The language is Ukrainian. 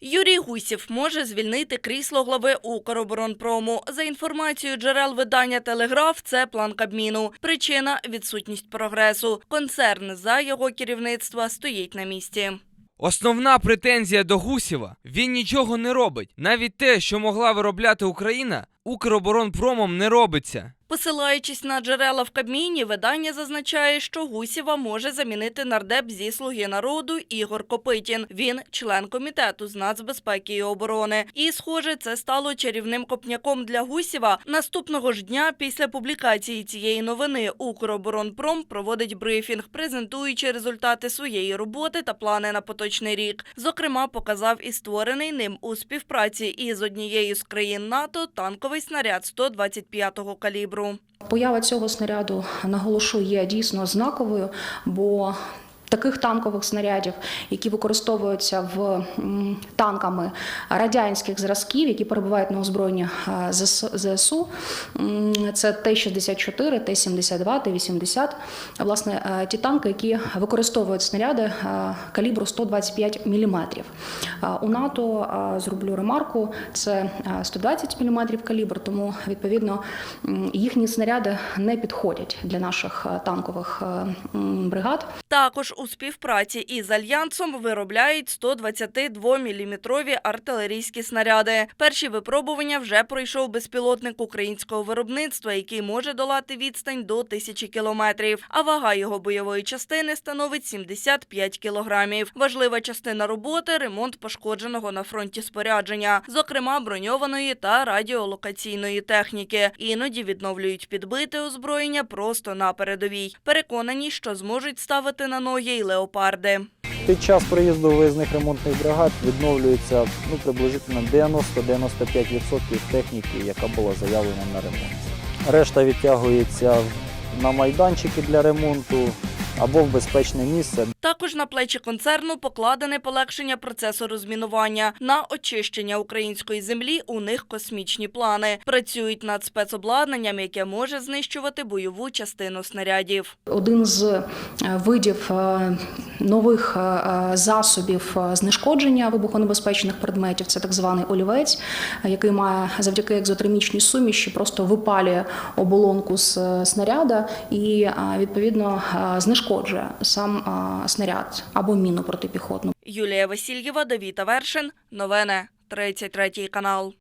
Юрій Гусів може звільнити крісло глави Укроборонпрому. За інформацією джерел видання Телеграф, це план Кабміну. Причина відсутність прогресу. Концерн за його керівництва стоїть на місці. Основна претензія до Гусєва – він нічого не робить. Навіть те, що могла виробляти Україна, Укроборонпромом не робиться. Посилаючись на джерела в Кабміні, видання зазначає, що Гусєва може замінити нардеп зі «Слуги народу» Ігор Копитін. Він член комітету з нацбезпеки і оборони. І, схоже, це стало чарівним копняком для Гусєва. Наступного ж дня після публікації цієї новини Укроборонпром проводить брифінг, презентуючи результати своєї роботи та плани на поточний рік. Зокрема, показав і створений ним у співпраці із однією з країн НАТО танковий снаряд 125-го калібру. Поява цього снаряду наголошує дійсно знаковою, бо таких танкових снарядів, які використовуються в танками радянських зразків, які перебувають на озброєнні е, ЗСУ, це Т-64, Т-72, Т-80. Власне, е, ті танки, які використовують снаряди е, калібру 125 мм. У НАТО зроблю ремарку, це е, 120 мм калібр, тому відповідно їхні снаряди не підходять для наших танкових бригад. Також у співпраці із Альянсом виробляють 122-мм артилерійські снаряди. Перші випробування вже пройшов безпілотник українського виробництва, який може долати відстань до тисячі кілометрів. А вага його бойової частини становить 75 кілограмів. Важлива частина роботи ремонт пошкодженого на фронті спорядження, зокрема броньованої та радіолокаційної техніки. Іноді відновлюють підбите озброєння просто на передовій. Переконані, що зможуть ставити на ноги й леопарди. Під час приїзду виїзних ремонтних бригад відновлюється ну, приблизно 90-95% техніки, яка була заявлена на ремонт. Решта відтягується на майданчики для ремонту або в безпечне місце, Також на плечі концерну покладене полегшення процесу розмінування. На очищення української землі у них космічні плани. Працюють над спецобладнанням, яке може знищувати бойову частину снарядів. Один з е, видів е, нових е, засобів знешкодження вибухонебезпечних предметів це так званий олівець, який має завдяки екзотермічній суміші просто випалює оболонку з снаряда і відповідно е, знешкоджує сам снаряд або міну протипіхотну. Юлія Васильєва, Давіта Вершин. Новини 33 канал.